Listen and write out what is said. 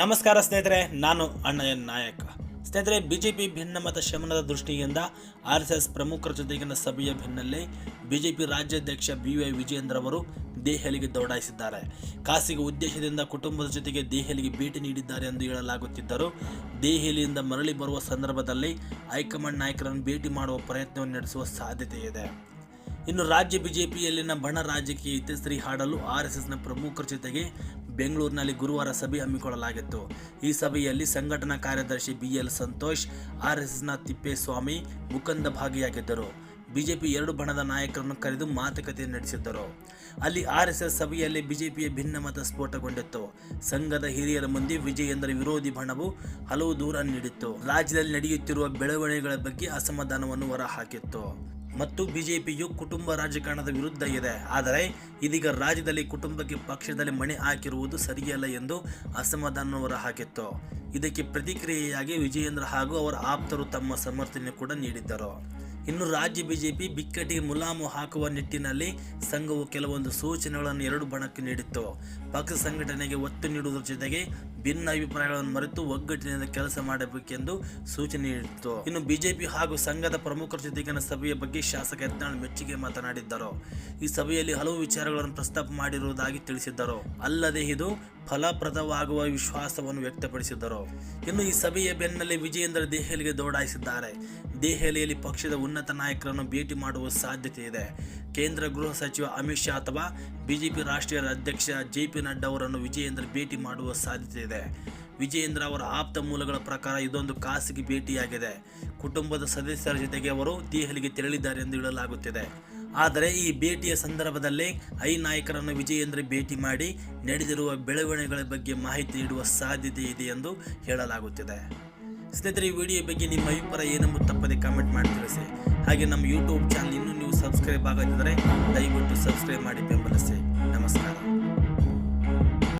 ನಮಸ್ಕಾರ ಸ್ನೇಹಿತರೆ, ನಾನು ಅಣ್ಣಯ್ಯ ನಾಯಕ. ಸ್ನೇಹಿತರೆ, ಬಿಜೆಪಿ ಭಿನ್ನಮತ ಶಮನದ ದೃಷ್ಟಿಯಿಂದ ಆರ್ ಎಸ್ ಎಸ್ ಪ್ರಮುಖರ ಜೊತೆಗಿನ ಸಭೆಯ ಬೆನ್ನಲ್ಲೇ ಬಿಜೆಪಿ ರಾಜ್ಯಾಧ್ಯಕ್ಷ ಬಿ ವೈ ವಿಜಯೇಂದ್ರ ಅವರು ದೆಹಲಿಗೆ ದೌಡಾಯಿಸಿದ್ದಾರೆ. ಖಾಸಗಿ ಉದ್ದೇಶದಿಂದ ಕುಟುಂಬದ ಜೊತೆಗೆ ದೆಹಲಿಗೆ ಭೇಟಿ ನೀಡಿದ್ದಾರೆ ಎಂದು ಹೇಳಲಾಗುತ್ತಿದ್ದರು, ದೆಹಲಿಯಿಂದ ಮರಳಿ ಬರುವ ಸಂದರ್ಭದಲ್ಲಿ ಹೈಕಮಾಂಡ್ ನಾಯಕರನ್ನು ಭೇಟಿ ಮಾಡುವ ಪ್ರಯತ್ನವನ್ನು ನಡೆಸುವ ಸಾಧ್ಯತೆ ಇದೆ ಇನ್ನು ರಾಜ್ಯ ಬಿಜೆಪಿಯಲ್ಲಿನ ಬಣ ರಾಜಕೀಯ ಇತಿಶ್ರೀ ಹಾಡಲು ಆರ್ ಎಸ್ ಎಸ್ನ ಪ್ರಮುಖರ ಜೊತೆಗೆ ಬೆಂಗಳೂರಿನಲ್ಲಿ ಗುರುವಾರ ಸಭೆ ಹಮ್ಮಿಕೊಳ್ಳಲಾಗಿತ್ತು. ಈ ಸಭೆಯಲ್ಲಿ ಸಂಘಟನಾ ಕಾರ್ಯದರ್ಶಿ B L Santosh, R S ಎಸ್ನ ತಿಪ್ಪೇಸ್ವಾಮಿ ಮುಖಂದ ಭಾಗಿಯಾಗಿದ್ದರು. ಬಿಜೆಪಿ ಎರಡು ಬಣದ ನಾಯಕರನ್ನು ಕರೆದು ಮಾತುಕತೆ ನಡೆಸಿದ್ದರು. ಅಲ್ಲಿ ಆರ್ ಎಸ್ ಎಸ್ ಸಭೆಯಲ್ಲಿ ಬಿಜೆಪಿಯ ಭಿನ್ನಮತ ಸ್ಫೋಟಗೊಂಡಿತ್ತು. ಸಂಘದ ಹಿರಿಯರ ಮುಂದೆ ವಿಜಯೇಂದ್ರ ವಿರೋಧಿ ಬಣವು ಹಲವು ದೂರ ನೀಡಿತ್ತು. ರಾಜ್ಯದಲ್ಲಿ ನಡೆಯುತ್ತಿರುವ ಬೆಳವಣಿಗೆಗಳ ಬಗ್ಗೆ ಅಸಮಾಧಾನವನ್ನು ಹೊರಹಾಕಿತ್ತು. ಮತ್ತು ಬಿಜೆಪಿಯು ಕುಟುಂಬ ರಾಜಕಾರಣದ ವಿರುದ್ಧ ಇದೆ. ಆದರೆ ಇದೀಗ ರಾಜ್ಯದಲ್ಲಿ ಕುಟುಂಬಕ್ಕೆ ಪಕ್ಷದಲ್ಲಿ ಮಣೆ ಹಾಕಿರುವುದು ಸರಿಯಲ್ಲ ಎಂದು ಅಸಮಾಧಾನ ಹೊರಹಾಕಿತ್ತು ಇದಕ್ಕೆ ಪ್ರತಿಕ್ರಿಯೆಯಾಗಿ ವಿಜಯೇಂದ್ರ ಹಾಗೂ ಅವರ ಆಪ್ತರು ತಮ್ಮ ಸಮರ್ಥನೆ ಕೂಡ ನೀಡಿದ್ದರು. ಇನ್ನು ರಾಜ್ಯ ಬಿಜೆಪಿ ಬಿಕ್ಕಟ್ಟಿಗೆ ಮುಲಾಮು ಹಾಕುವ ನಿಟ್ಟಿನಲ್ಲಿ ಸಂಘವು ಕೆಲವೊಂದು ಸೂಚನೆಗಳನ್ನು ಎರಡು ಬಣಕ್ಕೆ ನೀಡಿತ್ತು. ಪಕ್ಷ ಸಂಘಟನೆಗೆ ಒತ್ತು ನೀಡುವುದರ ಜೊತೆಗೆ ಭಿನ್ನ ಅಭಿಪ್ರಾಯಗಳನ್ನು ಮರೆತು ಒಗ್ಗಟ್ಟಿನಿಂದ ಕೆಲಸ ಮಾಡಬೇಕೆಂದು ಸೂಚನೆ ನೀಡಿತ್ತು. ಇನ್ನು ಬಿಜೆಪಿ ಹಾಗೂ ಸಂಘದ ಪ್ರಮುಖರ ಜೊತೆಗಿನ ಸಭೆಯ ಬಗ್ಗೆ ಶಾಸಕ ಯತ್ನಾಳ್ ಮೆಚ್ಚುಗೆ ಮಾತನಾಡಿದ್ದರು. ಈ ಸಭೆಯಲ್ಲಿ ಹಲವು ವಿಚಾರಗಳನ್ನು ಪ್ರಸ್ತಾಪ ಮಾಡಿರುವುದಾಗಿ ತಿಳಿಸಿದ್ದರು. ಅಲ್ಲದೆ ಇದು ಫಲಪ್ರದವಾಗುವ ವಿಶ್ವಾಸವನ್ನು ವ್ಯಕ್ತಪಡಿಸಿದ್ದರು. ಇನ್ನು ಈ ಸಭೆಯ ಬೆನ್ನಲ್ಲೇ ವಿಜಯೇಂದ್ರ ದೆಹಲಿಗೆ ದೌಡಾಯಿಸಿದ್ದಾರೆ. ದೆಹಲಿಯಲ್ಲಿ ಪಕ್ಷದ ಉನ್ನತ ನಾಯಕರನ್ನು ಭೇಟಿ ಮಾಡುವ ಸಾಧ್ಯತೆ ಇದೆ. ಕೇಂದ್ರ ಗೃಹ ಸಚಿವ ಅಮಿತ್ ಶಾ ಅಥವಾ ಬಿಜೆಪಿ ರಾಷ್ಟ್ರೀಯ ಅಧ್ಯಕ್ಷ ಜೆ ಪಿ ನಡ್ಡಾ ಅವರನ್ನು ವಿಜಯೇಂದ್ರ ಭೇಟಿ ಮಾಡುವ ಸಾಧ್ಯತೆ ಇದೆ. ವಿಜಯೇಂದ್ರ ಅವರ ಆಪ್ತ ಮೂಲಗಳ ಪ್ರಕಾರ ಇದೊಂದು ಖಾಸಗಿ ಭೇಟಿಯಾಗಿದೆ. ಕುಟುಂಬದ ಸದಸ್ಯರ ಜೊತೆಗೆ ಅವರು ದೆಹಲಿಗೆ ತೆರಳಿದ್ದಾರೆ ಎಂದು ಹೇಳಲಾಗುತ್ತಿದೆ. ಆದರೆ ಈ ಭೇಟಿಯ ಸಂದರ್ಭದಲ್ಲಿ ಐ ನಾಯಕರನ್ನು ವಿಜಯೇಂದ್ರ ಭೇಟಿ ಮಾಡಿ, ನಡೆದಿರುವ ಬೆಳವಣಿಗೆಗಳ ಬಗ್ಗೆ ಮಾಹಿತಿ ನೀಡುವ ಸಾಧ್ಯತೆ ಇದೆ ಎಂದು ಹೇಳಲಾಗುತ್ತಿದೆ. ಸ್ನೇಹಿತರೆ, ಈ ವಿಡಿಯೋ ಬಗ್ಗೆ ನಿಮ್ಮ ಅಭಿಪ್ರಾಯ ಏನೆಂಬುದು ತಪ್ಪದೆ ಕಾಮೆಂಟ್ ಮಾಡಿ ತಿಳಿಸಿ. ಹಾಗೆ ನಮ್ಮ ಯೂಟ್ಯೂಬ್ ಚಾನಲ್ ಇನ್ನೂ ನೀವು ಸಬ್ಸ್ಕ್ರೈಬ್ ಆಗದಿದ್ದರೆ ದಯವಿಟ್ಟು ಸಬ್ಸ್ಕ್ರೈಬ್ ಮಾಡಿ ಬೆಂಬಲಿಸಿ. ನಮಸ್ಕಾರ.